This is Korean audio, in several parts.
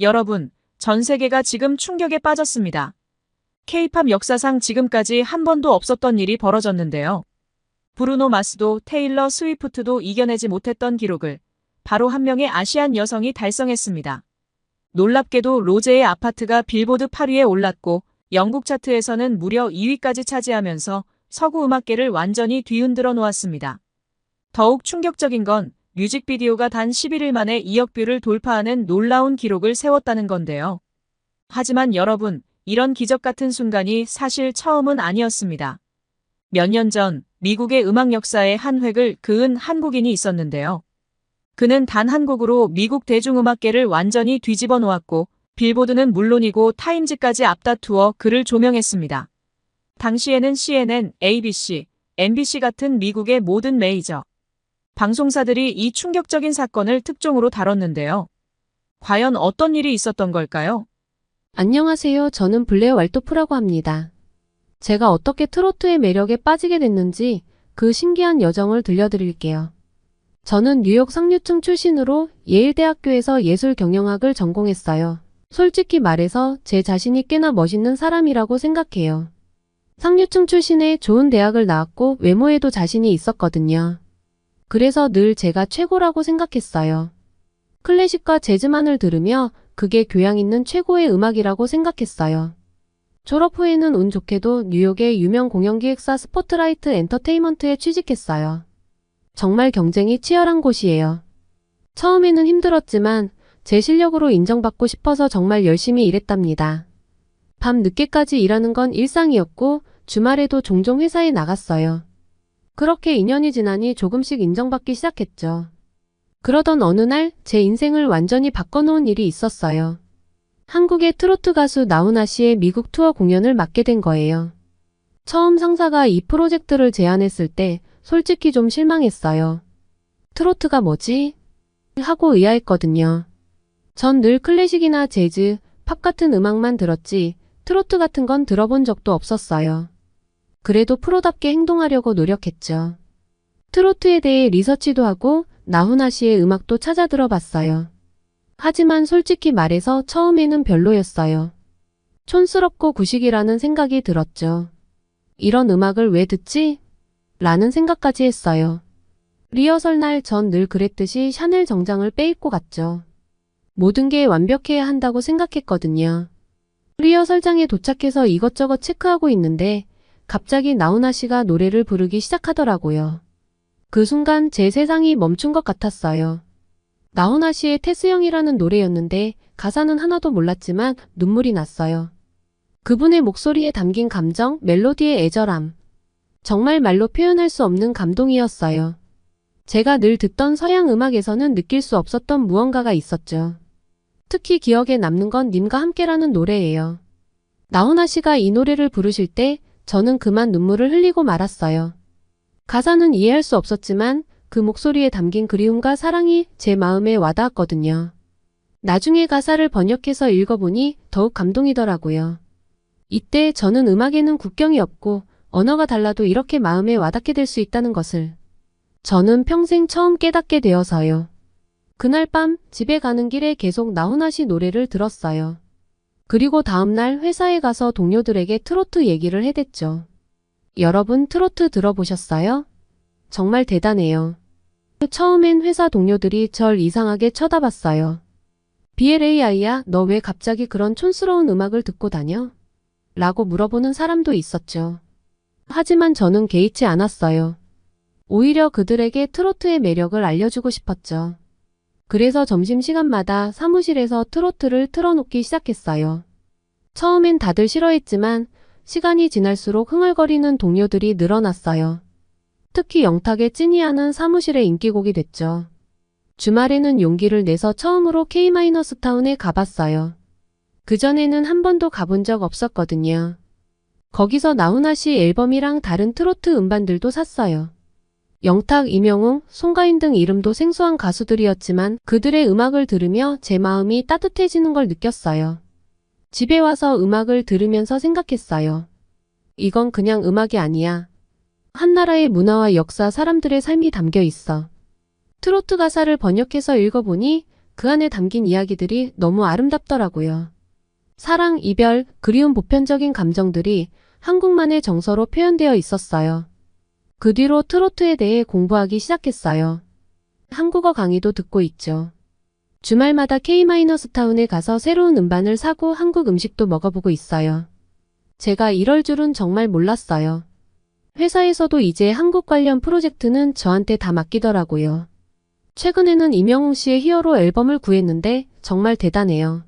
여러분, 전 세계가 지금 충격에 빠졌습니다. K-팝 역사상 지금까지 한 번도 없었던 일이 벌어졌는데요. 브루노 마스도 테일러 스위프트도 이겨내지 못했던 기록을 바로 한 명의 아시안 여성이 달성했습니다. 놀랍게도 로제의 아파트가 빌보드 8위에 올랐고 영국 차트에서는 무려 2위까지 차지하면서 서구 음악계를 완전히 뒤흔들어 놓았습니다. 더욱 충격적인 건 뮤직비디오가 단 11일 만에 2억 뷰를 돌파하는 놀라운 기록을 세웠다는 건데요. 하지만 여러분, 이런 기적 같은 순간이 사실 처음은 아니었습니다. 몇 년 전 미국의 음악 역사에 한 획을 그은 한국인이 있었는데요. 그는 단 한 곡으로 미국 대중음악계를 완전히 뒤집어 놓았고 빌보드는 물론이고 타임즈까지 앞다투어 그를 조명했습니다. 당시에는 CNN, ABC, MBC 같은 미국의 모든 메이저 방송사들이 이 충격적인 사건을 특종으로 다뤘는데요. 과연 어떤 일이 있었던 걸까요? 안녕하세요. 저는 블레어 왈토프라고 합니다. 제가 어떻게 트로트의 매력에 빠지게 됐는지 그 신기한 여정을 들려드릴게요. 저는 뉴욕 상류층 출신으로 예일대학교에서 예술 경영학을 전공했어요. 솔직히 말해서 제 자신이 꽤나 멋있는 사람이라고 생각해요. 상류층 출신의 좋은 대학을 나왔고 외모에도 자신이 있었거든요. 그래서 늘 제가 최고라고 생각했어요. 클래식과 재즈만을 들으며 그게 교양 있는 최고의 음악이라고 생각했어요. 졸업 후에는 운 좋게도 뉴욕의 유명 공연기획사 스포트라이트 엔터테인먼트에 취직했어요. 정말 경쟁이 치열한 곳이에요. 처음에는 힘들었지만 제 실력으로 인정받고 싶어서 정말 열심히 일했답니다. 밤 늦게까지 일하는 건 일상이었고 주말에도 종종 회사에 나갔어요. 그렇게 2년이 지나니 조금씩 인정받기 시작했죠. 그러던 어느 날 제 인생을 완전히 바꿔놓은 일이 있었어요. 한국의 트로트 가수 나훈아 씨의 미국 투어 공연을 맡게 된 거예요. 처음 상사가 이 프로젝트를 제안했을 때 솔직히 좀 실망했어요. 트로트가 뭐지? 하고 의아했거든요. 전 늘 클래식이나 재즈, 팝 같은 음악만 들었지 트로트 같은 건 들어본 적도 없었어요. 그래도 프로답게 행동하려고 노력했죠. 트로트에 대해 리서치도 하고 나훈아 씨의 음악도 찾아 들어봤어요. 하지만 솔직히 말해서 처음에는 별로였어요. 촌스럽고 구식이라는 생각이 들었죠. 이런 음악을 왜 듣지? 라는 생각까지 했어요. 리허설 날 전 늘 그랬듯이 샤넬 정장을 빼입고 갔죠. 모든 게 완벽해야 한다고 생각했거든요. 리허설장에 도착해서 이것저것 체크하고 있는데 갑자기 나훈아 씨가 노래를 부르기 시작하더라고요. 그 순간 제 세상이 멈춘 것 같았어요. 나훈아 씨의 테스형이라는 노래였는데 가사는 하나도 몰랐지만 눈물이 났어요. 그분의 목소리에 담긴 감정, 멜로디의 애절함. 정말 말로 표현할 수 없는 감동이었어요. 제가 늘 듣던 서양 음악에서는 느낄 수 없었던 무언가가 있었죠. 특히 기억에 남는 건 님과 함께라는 노래예요. 나훈아 씨가 이 노래를 부르실 때 저는 그만 눈물을 흘리고 말았어요. 가사는 이해할 수 없었지만 그 목소리에 담긴 그리움과 사랑이 제 마음에 와닿았거든요. 나중에 가사를 번역해서 읽어보니 더욱 감동이더라고요. 이때 저는 음악에는 국경이 없고 언어가 달라도 이렇게 마음에 와닿게 될 수 있다는 것을 저는 평생 처음 깨닫게 되어서요. 그날 밤 집에 가는 길에 계속 나훈아 씨 노래를 들었어요. 그리고 다음날 회사에 가서 동료들에게 트로트 얘기를 해댔죠. 여러분 트로트 들어보셨어요? 정말 대단해요. 처음엔 회사 동료들이 절 이상하게 쳐다봤어요. BLAI야, 너 왜 갑자기 그런 촌스러운 음악을 듣고 다녀? 라고 물어보는 사람도 있었죠. 하지만 저는 개의치 않았어요. 오히려 그들에게 트로트의 매력을 알려주고 싶었죠. 그래서 점심시간마다 사무실에서 트로트를 틀어놓기 시작했어요. 처음엔 다들 싫어했지만 시간이 지날수록 흥얼거리는 동료들이 늘어났어요. 특히 영탁의 찐이하는 사무실의 인기곡이 됐죠. 주말에는 용기를 내서 처음으로 K-타운에 가봤어요. 그전에는 한 번도 가본 적 없었거든요. 거기서 나훈아 씨 앨범이랑 다른 트로트 음반들도 샀어요. 영탁, 이명웅, 송가인 등 이름도 생소한 가수들이었지만 그들의 음악을 들으며 제 마음이 따뜻해지는 걸 느꼈어요. 집에 와서 음악을 들으면서 생각했어요. 이건 그냥 음악이 아니야. 한 나라의 문화와 역사, 사람들의 삶이 담겨 있어. 트로트 가사를 번역해서 읽어보니 그 안에 담긴 이야기들이 너무 아름답더라고요. 사랑, 이별, 그리운 보편적인 감정들이 한국만의 정서로 표현되어 있었어요. 그 뒤로 트로트에 대해 공부하기 시작했어요. 한국어 강의도 듣고 있죠. 주말마다 K-타운에 가서 새로운 음반을 사고 한국 음식도 먹어보고 있어요. 제가 이럴 줄은 정말 몰랐어요. 회사에서도 이제 한국 관련 프로젝트는 저한테 다 맡기더라고요. 최근에는 이명웅 씨의 히어로 앨범을 구했는데 정말 대단해요.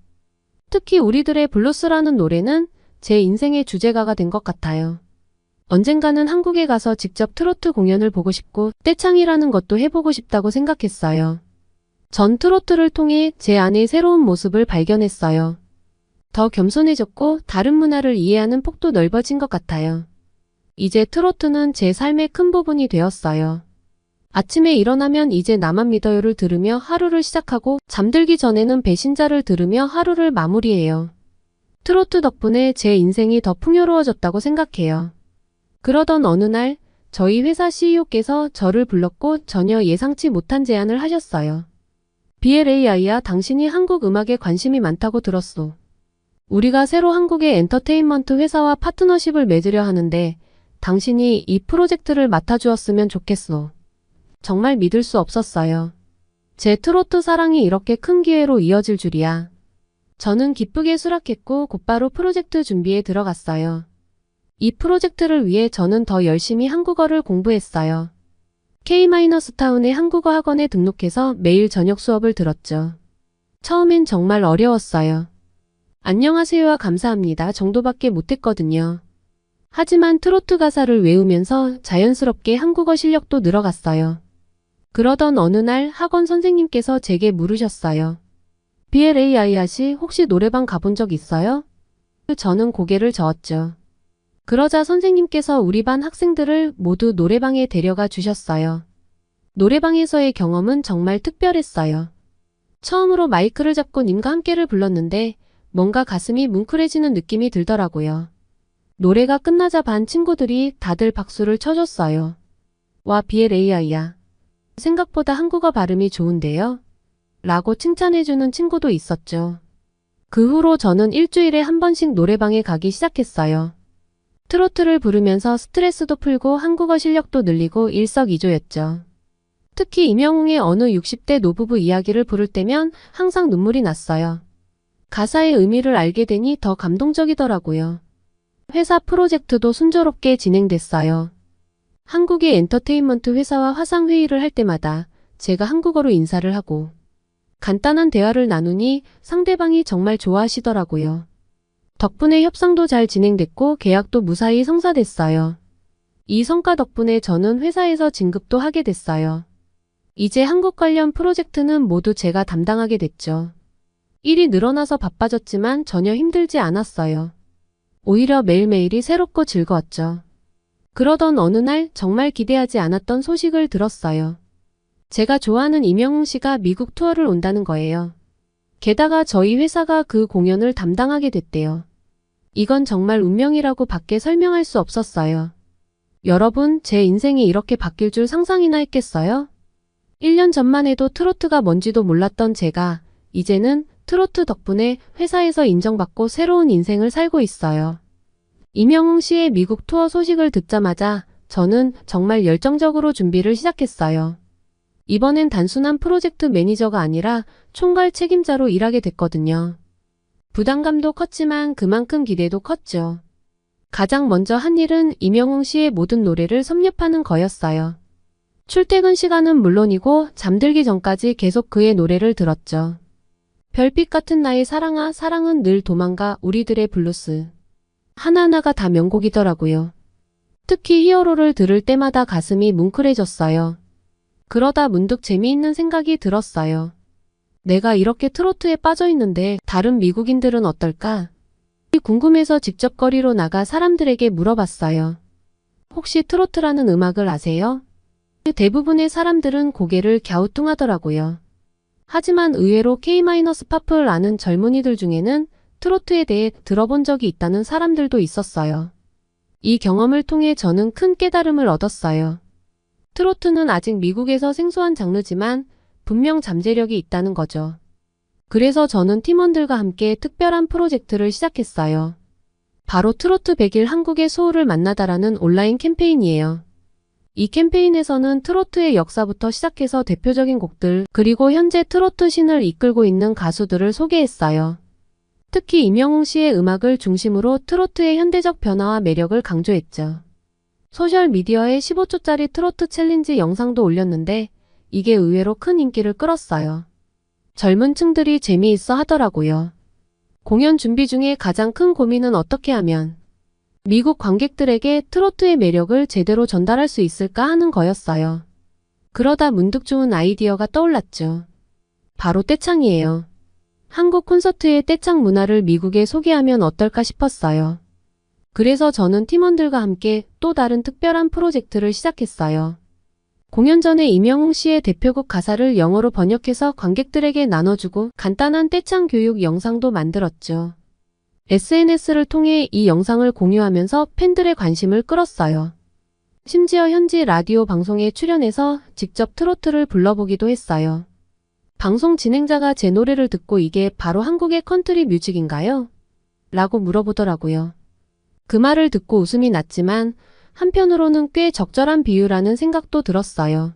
특히 우리들의 블루스라는 노래는 제 인생의 주제가가 된 것 같아요. 언젠가는 한국에 가서 직접 트로트 공연을 보고 싶고 떼창이라는 것도 해보고 싶다고 생각했어요. 전 트로트를 통해 제 안의 새로운 모습을 발견했어요. 더 겸손해졌고 다른 문화를 이해하는 폭도 넓어진 것 같아요. 이제 트로트는 제 삶의 큰 부분이 되었어요. 아침에 일어나면 이제 나만 믿어요를 들으며 하루를 시작하고 잠들기 전에는 배신자를 들으며 하루를 마무리해요. 트로트 덕분에 제 인생이 더 풍요로워졌다고 생각해요. 그러던 어느 날 저희 회사 CEO께서 저를 불렀고 전혀 예상치 못한 제안을 하셨어요. BLAI야 당신이 한국 음악에 관심이 많다고 들었소. 우리가 새로 한국의 엔터테인먼트 회사와 파트너십을 맺으려 하는데 당신이 이 프로젝트를 맡아주었으면 좋겠소. 정말 믿을 수 없었어요. 제 트로트 사랑이 이렇게 큰 기회로 이어질 줄이야. 저는 기쁘게 수락했고 곧바로 프로젝트 준비에 들어갔어요. 이 프로젝트를 위해 저는 더 열심히 한국어를 공부했어요. K-타운의 한국어 학원에 등록해서 매일 저녁 수업을 들었죠. 처음엔 정말 어려웠어요. 안녕하세요와 감사합니다 정도밖에 못했거든요. 하지만 트로트 가사를 외우면서 자연스럽게 한국어 실력도 늘어갔어요. 그러던 어느 날 학원 선생님께서 제게 물으셨어요. BLAI아 씨 혹시 노래방 가본 적 있어요? 저는 고개를 저었죠. 그러자 선생님께서 우리 반 학생들을 모두 노래방에 데려가 주셨어요. 노래방에서의 경험은 정말 특별했어요. 처음으로 마이크를 잡고 님과 함께를 불렀는데 뭔가 가슴이 뭉클해지는 느낌이 들더라고요. 노래가 끝나자 반 친구들이 다들 박수를 쳐줬어요. 와, BLAI야. 생각보다 한국어 발음이 좋은데요? 라고 칭찬해주는 친구도 있었죠. 그 후로 저는 일주일에 한 번씩 노래방에 가기 시작했어요. 트로트를 부르면서 스트레스도 풀고 한국어 실력도 늘리고 일석이조였죠. 특히 임영웅의 어느 60대 노부부 이야기를 부를 때면 항상 눈물이 났어요. 가사의 의미를 알게 되니 더 감동적이더라고요. 회사 프로젝트도 순조롭게 진행됐어요. 한국의 엔터테인먼트 회사와 화상회의를 할 때마다 제가 한국어로 인사를 하고 간단한 대화를 나누니 상대방이 정말 좋아하시더라고요. 덕분에 협상도 잘 진행됐고 계약도 무사히 성사됐어요. 이 성과 덕분에 저는 회사에서 진급도 하게 됐어요. 이제 한국 관련 프로젝트는 모두 제가 담당하게 됐죠. 일이 늘어나서 바빠졌지만 전혀 힘들지 않았어요. 오히려 매일매일이 새롭고 즐거웠죠. 그러던 어느 날 정말 기대하지 않았던 소식을 들었어요. 제가 좋아하는 이명웅 씨가 미국 투어를 온다는 거예요. 게다가 저희 회사가 그 공연을 담당하게 됐대요. 이건 정말 운명이라고 밖에 설명할 수 없었어요. 여러분, 제 인생이 이렇게 바뀔 줄 상상이나 했겠어요? 1년 전만 해도 트로트가 뭔지도 몰랐던 제가 이제는 트로트 덕분에 회사에서 인정받고 새로운 인생을 살고 있어요. 이명웅 씨의 미국 투어 소식을 듣자마자 저는 정말 열정적으로 준비를 시작했어요. 이번엔 단순한 프로젝트 매니저가 아니라 총괄 책임자로 일하게 됐거든요. 부담감도 컸지만 그만큼 기대도 컸죠. 가장 먼저 한 일은 이명웅 씨의 모든 노래를 섭렵하는 거였어요. 출퇴근 시간은 물론이고 잠들기 전까지 계속 그의 노래를 들었죠. 별빛 같은 나의 사랑아 사랑은 늘 도망가 우리들의 블루스. 하나하나가 다 명곡이더라고요. 특히 히어로를 들을 때마다 가슴이 뭉클해졌어요. 그러다 문득 재미있는 생각이 들었어요. 내가 이렇게 트로트에 빠져 있는데 다른 미국인들은 어떨까? 궁금해서 직접 거리로 나가 사람들에게 물어봤어요. 혹시 트로트라는 음악을 아세요? 대부분의 사람들은 고개를 갸우뚱하더라고요. 하지만 의외로 K-팝을 아는 젊은이들 중에는 트로트에 대해 들어본 적이 있다는 사람들도 있었어요. 이 경험을 통해 저는 큰 깨달음을 얻었어요. 트로트는 아직 미국에서 생소한 장르지만 분명 잠재력이 있다는 거죠. 그래서 저는 팀원들과 함께 특별한 프로젝트를 시작했어요. 바로 트로트 100일 한국의 소울을 만나다라는 온라인 캠페인이에요. 이 캠페인에서는 트로트의 역사부터 시작해서 대표적인 곡들, 그리고 현재 트로트 신을 이끌고 있는 가수들을 소개했어요. 특히 임영웅 씨의 음악을 중심으로 트로트의 현대적 변화와 매력을 강조했죠. 소셜미디어에 15초짜리 트로트 챌린지 영상도 올렸는데 이게 의외로 큰 인기를 끌었어요. 젊은 층들이 재미있어 하더라고요. 공연 준비 중에 가장 큰 고민은 어떻게 하면 미국 관객들에게 트로트의 매력을 제대로 전달할 수 있을까 하는 거였어요. 그러다 문득 좋은 아이디어가 떠올랐죠. 바로 떼창이에요. 한국 콘서트의 떼창 문화를 미국에 소개하면 어떨까 싶었어요. 그래서 저는 팀원들과 함께 또 다른 특별한 프로젝트를 시작했어요. 공연 전에 임영웅 씨의 대표곡 가사를 영어로 번역해서 관객들에게 나눠주고 간단한 떼창 교육 영상도 만들었죠. SNS를 통해 이 영상을 공유하면서 팬들의 관심을 끌었어요. 심지어 현지 라디오 방송에 출연해서 직접 트로트를 불러보기도 했어요. 방송 진행자가 제 노래를 듣고 이게 바로 한국의 컨트리 뮤직인가요? 라고 물어보더라고요. 그 말을 듣고 웃음이 났지만 한편으로는 꽤 적절한 비유라는 생각도 들었어요.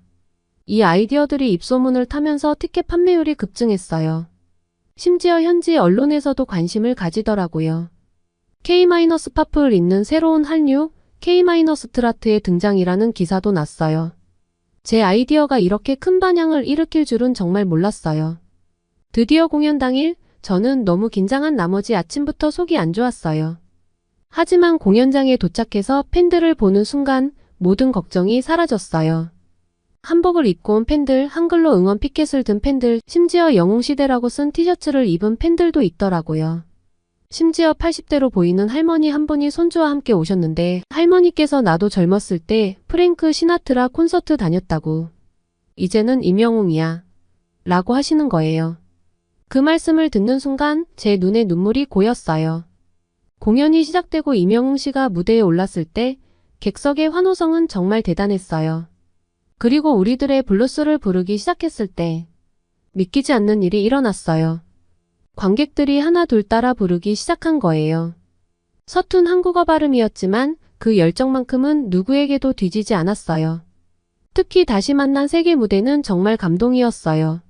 이 아이디어들이 입소문을 타면서 티켓 판매율이 급증했어요. 심지어 현지 언론에서도 관심을 가지더라고요. K-팝을 잇는 새로운 한류 K-스트라트의 등장이라는 기사도 났어요. 제 아이디어가 이렇게 큰 반향을 일으킬 줄은 정말 몰랐어요. 드디어 공연 당일 저는 너무 긴장한 나머지 아침부터 속이 안 좋았어요. 하지만 공연장에 도착해서 팬들을 보는 순간 모든 걱정이 사라졌어요. 한복을 입고 온 팬들, 한글로 응원 피켓을 든 팬들, 심지어 영웅시대라고 쓴 티셔츠를 입은 팬들도 있더라고요. 심지어 80대로 보이는 할머니 한 분이 손주와 함께 오셨는데 할머니께서 나도 젊었을 때 프랭크 시나트라 콘서트 다녔다고. 이제는 임영웅이야. 라고 하시는 거예요. 그 말씀을 듣는 순간 제 눈에 눈물이 고였어요. 공연이 시작되고 임영웅 씨가 무대에 올랐을 때 객석의 환호성은 정말 대단했어요. 그리고 우리들의 블루스를 부르기 시작했을 때 믿기지 않는 일이 일어났어요. 관객들이 하나 둘 따라 부르기 시작한 거예요. 서툰 한국어 발음이었지만 그 열정만큼은 누구에게도 뒤지지 않았어요. 특히 다시 만난 세계 무대는 정말 감동이었어요.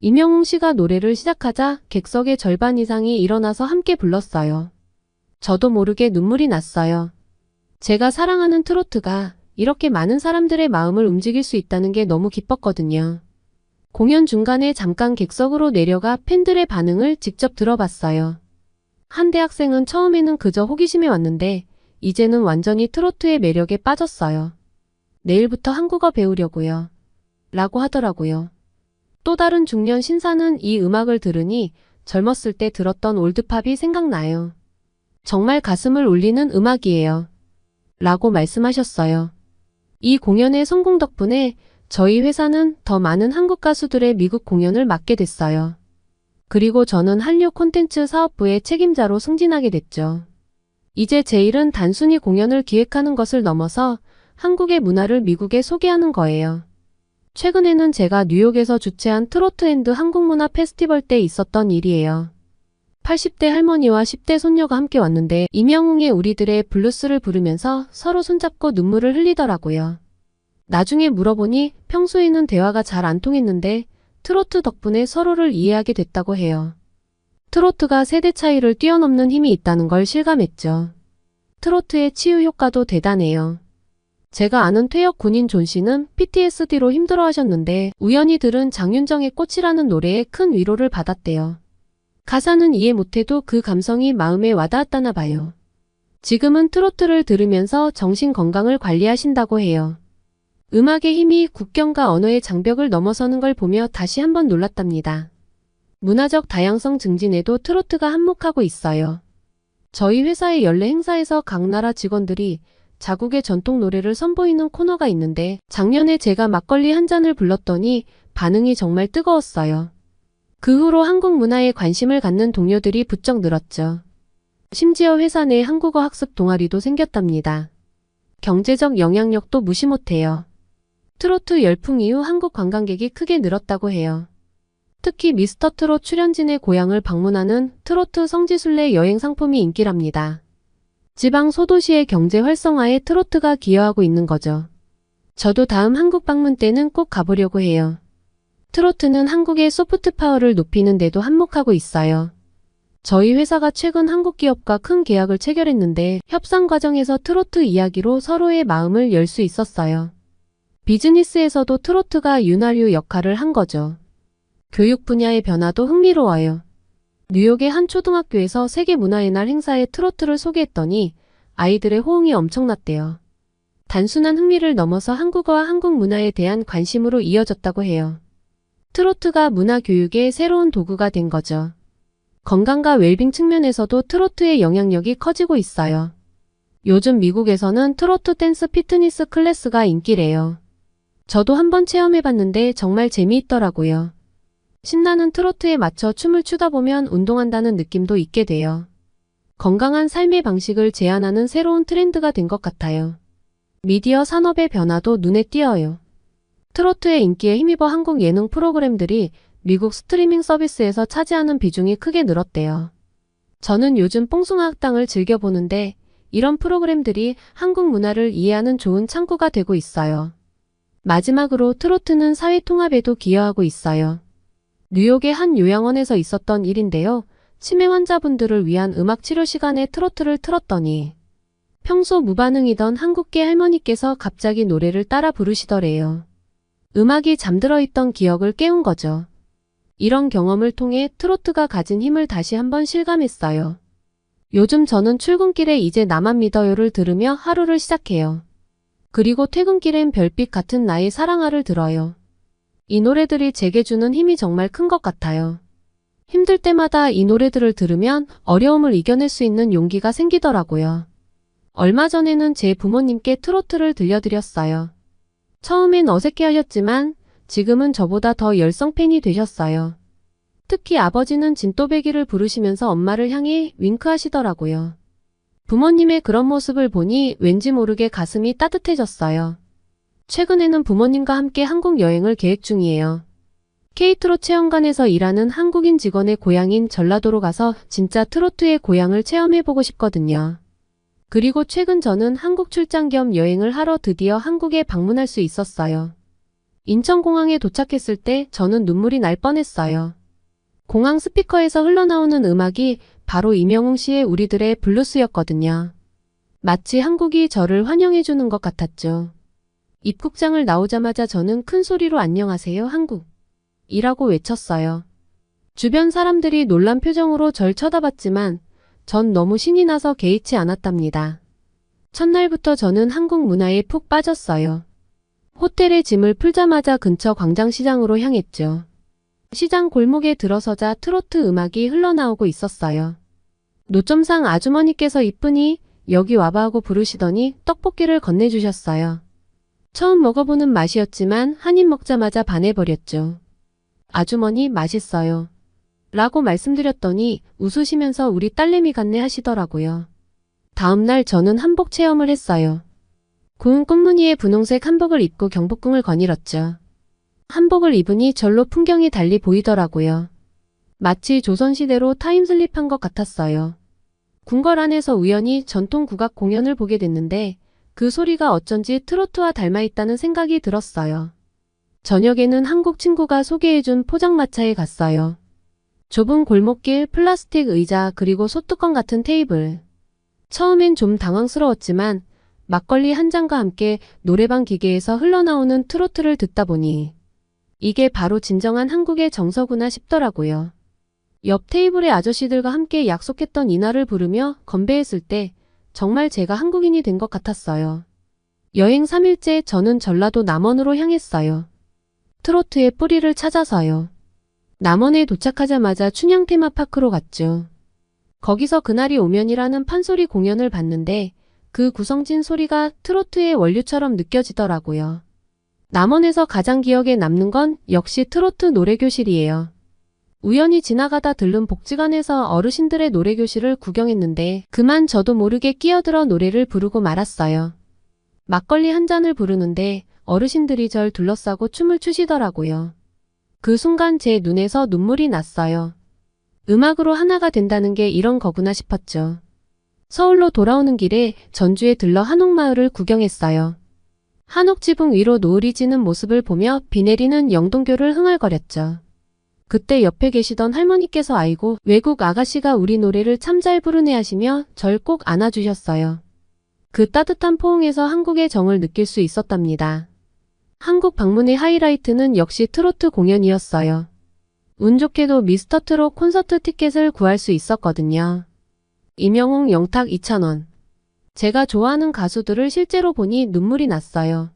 임영웅 씨가 노래를 시작하자 객석의 절반 이상이 일어나서 함께 불렀어요. 저도 모르게 눈물이 났어요. 제가 사랑하는 트로트가 이렇게 많은 사람들의 마음을 움직일 수 있다는 게 너무 기뻤거든요. 공연 중간에 잠깐 객석으로 내려가 팬들의 반응을 직접 들어봤어요. 한 대학생은 처음에는 그저 호기심에 왔는데 이제는 완전히 트로트의 매력에 빠졌어요. 내일부터 한국어 배우려고요. 라고 하더라고요. 또 다른 중년 신사는 이 음악을 들으니 젊었을 때 들었던 올드팝이 생각나요. 정말 가슴을 울리는 음악이에요. 라고 말씀하셨어요. 이 공연의 성공 덕분에 저희 회사는 더 많은 한국 가수들의 미국 공연을 맡게 됐어요. 그리고 저는 한류 콘텐츠 사업부의 책임자로 승진하게 됐죠. 이제 제 일은 단순히 공연을 기획하는 것을 넘어서 한국의 문화를 미국에 소개하는 거예요. 최근에는 제가 뉴욕에서 주최한 트로트 앤드 한국문화 페스티벌 때 있었던 일이에요. 80대 할머니와 10대 손녀가 함께 왔는데 임영웅의 우리들의 블루스를 부르면서 서로 손잡고 눈물을 흘리더라고요. 나중에 물어보니 평소에는 대화가 잘 안 통했는데 트로트 덕분에 서로를 이해하게 됐다고 해요. 트로트가 세대 차이를 뛰어넘는 힘이 있다는 걸 실감했죠. 트로트의 치유 효과도 대단해요. 제가 아는 퇴역 군인 존 씨는 PTSD로 힘들어 하셨는데 우연히 들은 장윤정의 꽃이라는 노래에 큰 위로를 받았대요. 가사는 이해 못해도 그 감성이 마음에 와닿았다나 봐요. 지금은 트로트를 들으면서 정신 건강을 관리하신다고 해요. 음악의 힘이 국경과 언어의 장벽을 넘어서는 걸 보며 다시 한번 놀랐답니다. 문화적 다양성 증진에도 트로트가 한몫하고 있어요. 저희 회사의 연례 행사에서 각 나라 직원들이 자국의 전통 노래를 선보이는 코너가 있는데 작년에 제가 막걸리 한 잔을 불렀더니 반응이 정말 뜨거웠어요. 그 후로 한국 문화에 관심을 갖는 동료들이 부쩍 늘었죠. 심지어 회사 내 한국어 학습 동아리도 생겼답니다. 경제적 영향력도 무시 못해요. 트로트 열풍 이후 한국 관광객이 크게 늘었다고 해요. 특히 미스터 트롯 출연진의 고향을 방문하는 트로트 성지순례 여행 상품이 인기랍니다. 지방 소도시의 경제 활성화에 트로트가 기여하고 있는 거죠. 저도 다음 한국 방문 때는 꼭 가보려고 해요. 트로트는 한국의 소프트 파워를 높이는 데도 한몫하고 있어요. 저희 회사가 최근 한국 기업과 큰 계약을 체결했는데 협상 과정에서 트로트 이야기로 서로의 마음을 열 수 있었어요. 비즈니스에서도 트로트가 윤활유 역할을 한 거죠. 교육 분야의 변화도 흥미로워요. 뉴욕의 한 초등학교에서 세계 문화의 날 행사에 트로트를 소개했더니 아이들의 호응이 엄청났대요. 단순한 흥미를 넘어서 한국어와 한국 문화에 대한 관심으로 이어졌다고 해요. 트로트가 문화 교육의 새로운 도구가 된 거죠. 건강과 웰빙 측면에서도 트로트의 영향력이 커지고 있어요. 요즘 미국에서는 트로트 댄스 피트니스 클래스가 인기래요. 저도 한번 체험해봤는데 정말 재미있더라고요. 신나는 트로트에 맞춰 춤을 추다 보면 운동한다는 느낌도 있게 돼요. 건강한 삶의 방식을 제안하는 새로운 트렌드가 된 것 같아요. 미디어 산업의 변화도 눈에 띄어요. 트로트의 인기에 힘입어 한국 예능 프로그램들이 미국 스트리밍 서비스에서 차지하는 비중이 크게 늘었대요. 저는 요즘 뽕숭아 학당을 즐겨보는데 이런 프로그램들이 한국 문화를 이해하는 좋은 창구가 되고 있어요. 마지막으로 트로트는 사회 통합에도 기여하고 있어요. 뉴욕의 한 요양원에서 있었던 일인데요. 치매 환자분들을 위한 음악 치료 시간에 트로트를 틀었더니 평소 무반응이던 한국계 할머니께서 갑자기 노래를 따라 부르시더래요. 음악이 잠들어 있던 기억을 깨운 거죠. 이런 경험을 통해 트로트가 가진 힘을 다시 한번 실감했어요. 요즘 저는 출근길에 이제 나만 믿어요를 들으며 하루를 시작해요. 그리고 퇴근길엔 별빛 같은 나의 사랑아를 들어요. 이 노래들이 제게 주는 힘이 정말 큰 것 같아요. 힘들 때마다 이 노래들을 들으면 어려움을 이겨낼 수 있는 용기가 생기더라고요. 얼마 전에는 제 부모님께 트로트를 들려드렸어요. 처음엔 어색해 하셨지만 지금은 저보다 더 열성 팬이 되셨어요. 특히 아버지는 진또배기를 부르시면서 엄마를 향해 윙크 하시더라고요. 부모님의 그런 모습을 보니 왠지 모르게 가슴이 따뜻해졌어요. 최근에는 부모님과 함께 한국 여행을 계획 중이에요. 케이트로 체험관에서 일하는 한국인 직원의 고향인 전라도로 가서 진짜 트로트의 고향을 체험해보고 싶거든요. 그리고 최근 저는 한국 출장 겸 여행을 하러 드디어 한국에 방문할 수 있었어요. 인천공항에 도착했을 때 저는 눈물이 날 뻔했어요. 공항 스피커에서 흘러나오는 음악이 바로 이명웅 씨의 우리들의 블루스였거든요. 마치 한국이 저를 환영해주는 것 같았죠. 입국장을 나오자마자 저는 큰 소리로 안녕하세요 한국 이라고 외쳤어요. 주변 사람들이 놀란 표정으로 절 쳐다봤지만 전 너무 신이 나서 개의치 않았답니다. 첫날부터 저는 한국 문화에 푹 빠졌어요. 호텔에 짐을 풀자마자 근처 광장시장으로 향했죠. 시장 골목에 들어서자 트로트 음악이 흘러나오고 있었어요. 노점상 아주머니께서 이쁘니 여기 와봐 하고 부르시더니 떡볶이를 건네주셨어요. 처음 먹어보는 맛이었지만 한 입 먹자마자 반해버렸죠. 아주머니 맛있어요. 라고 말씀드렸더니 웃으시면서 우리 딸내미 같네 하시더라고요. 다음날 저는 한복 체험을 했어요. 구운 꽃무늬의 분홍색 한복을 입고 경복궁을 거닐었죠. 한복을 입으니 절로 풍경이 달리 보이더라고요. 마치 조선시대로 타임슬립한 것 같았어요. 궁궐 안에서 우연히 전통 국악 공연을 보게 됐는데 그 소리가 어쩐지 트로트와 닮아있다는 생각이 들었어요. 저녁에는 한국 친구가 소개해준 포장마차에 갔어요. 좁은 골목길, 플라스틱 의자, 그리고 소뚜껑 같은 테이블. 처음엔 좀 당황스러웠지만 막걸리 한 잔과 함께 노래방 기계에서 흘러나오는 트로트를 듣다 보니 이게 바로 진정한 한국의 정서구나 싶더라고요. 옆 테이블의 아저씨들과 함께 약속했던 이날을 부르며 건배했을 때 정말 제가 한국인이 된 것 같았어요. 여행 3일째 저는 전라도 남원으로 향했어요. 트로트의 뿌리를 찾아서요. 남원에 도착하자마자 춘향 테마파크로 갔죠. 거기서 그날이 오면이라는 판소리 공연을 봤는데 그 구성진 소리가 트로트의 원류처럼 느껴지더라고요. 남원에서 가장 기억에 남는 건 역시 트로트 노래교실이에요. 우연히 지나가다 들른 복지관에서 어르신들의 노래교실을 구경했는데 그만 저도 모르게 끼어들어 노래를 부르고 말았어요. 막걸리 한 잔을 부르는데 어르신들이 절 둘러싸고 춤을 추시더라고요. 그 순간 제 눈에서 눈물이 났어요. 음악으로 하나가 된다는 게 이런 거구나 싶었죠. 서울로 돌아오는 길에 전주에 들러 한옥마을을 구경했어요. 한옥 지붕 위로 노을이 지는 모습을 보며 비 내리는 영동교를 흥얼거렸죠. 그때 옆에 계시던 할머니께서 아이고 외국 아가씨가 우리 노래를 참 잘 부르네 하시며 절 꼭 안아주셨어요. 그 따뜻한 포옹에서 한국의 정을 느낄 수 있었답니다. 한국 방문의 하이라이트는 역시 트로트 공연이었어요. 운 좋게도 미스터 트롯 콘서트 티켓을 구할 수 있었거든요. 임영웅 영탁 2,000원. 제가 좋아하는 가수들을 실제로 보니 눈물이 났어요.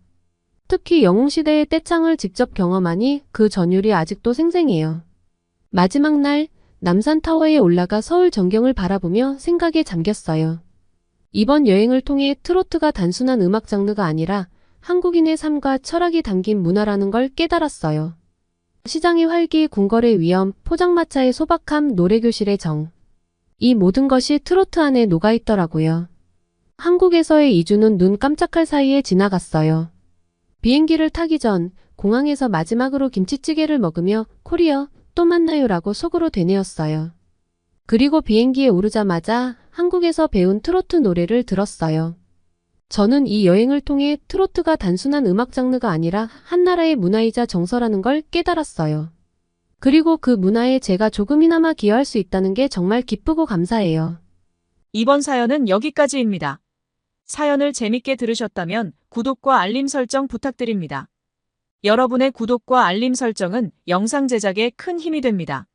특히 영웅시대의 떼창을 직접 경험하니 그 전율이 아직도 생생해요. 마지막 날 남산타워에 올라가 서울 전경을 바라보며 생각에 잠겼어요. 이번 여행을 통해 트로트가 단순한 음악 장르가 아니라 한국인의 삶과 철학이 담긴 문화라는 걸 깨달았어요. 시장의 활기, 궁궐의 위험, 포장마차의 소박함, 노래교실의 정. 이 모든 것이 트로트 안에 녹아있더라고요. 한국에서의 이주는 눈 깜짝할 사이에 지나갔어요. 비행기를 타기 전 공항에서 마지막으로 김치찌개를 먹으며 코리어 또 만나요라고 속으로 되뇌었어요. 그리고 비행기에 오르자마자 한국에서 배운 트로트 노래를 들었어요. 저는 이 여행을 통해 트로트가 단순한 음악 장르가 아니라 한 나라의 문화이자 정서라는 걸 깨달았어요. 그리고 그 문화에 제가 조금이나마 기여할 수 있다는 게 정말 기쁘고 감사해요. 이번 사연은 여기까지입니다. 사연을 재밌게 들으셨다면 구독과 알림 설정 부탁드립니다. 여러분의 구독과 알림 설정은 영상 제작에 큰 힘이 됩니다.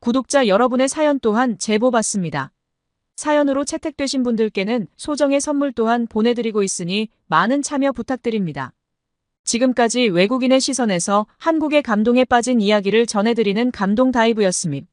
구독자 여러분의 사연 또한 제보 받습니다. 사연으로 채택되신 분들께는 소정의 선물 또한 보내드리고 있으니 많은 참여 부탁드립니다. 지금까지 외국인의 시선에서 한국의 감동에 빠진 이야기를 전해드리는 감동 다이브였습니다.